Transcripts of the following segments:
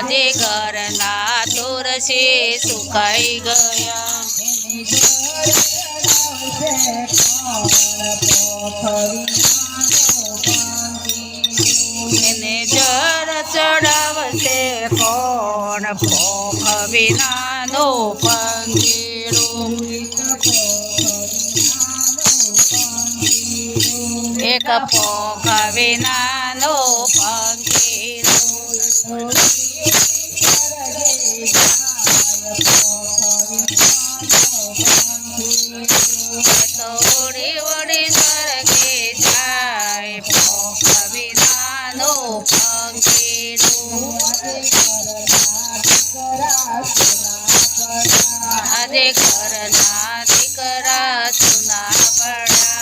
આજે ઘરના તુરસી સુકાઈ ગયા. એને જર ચડાવશે કોણ? પોખ વિનાનો પંખીડું. એક પોખ વિનાનો પંખીડું. પંખીડું. આજે ઘરના દીકરા સુના પડા.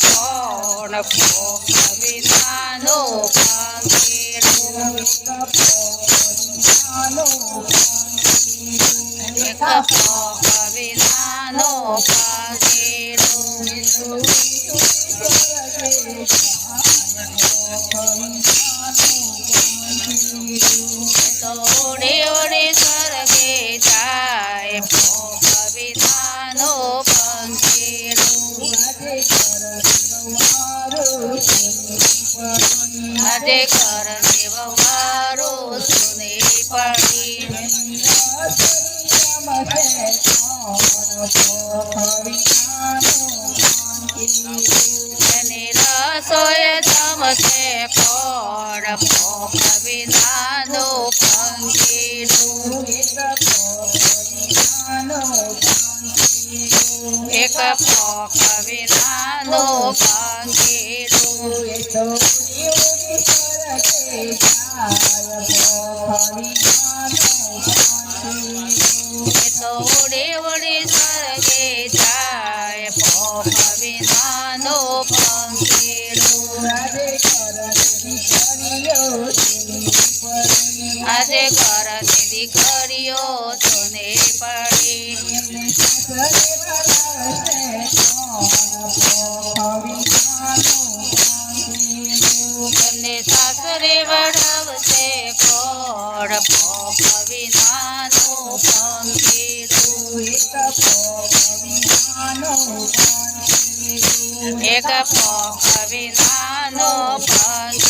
કોણ? પોખ વિનાનો પોખ વિનાનો પંખીડું તો ઉડી ઉડી સ્વર્ગે જાય પોખ વિનાનો આજે ઘર રસોઈ જમશે કોણ પોખ વિનાનો પંખીડું એક પોખ એ તો ઉડી ઉડી. આજે ઘરની દીકરીઓ સુને પડી. તમને સાસરે વડાવશે કોણ પોખ વિનાનો પંખીડું એક પોખ વિનાનો પંખીડું એ તો ઉડી ઉડી સ્વર્ગે જાય પોખ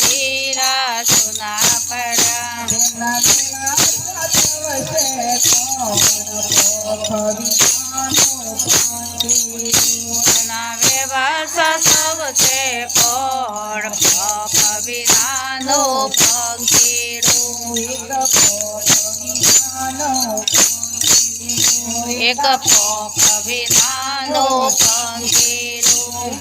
એક પોખ વિનાનો પંખીડું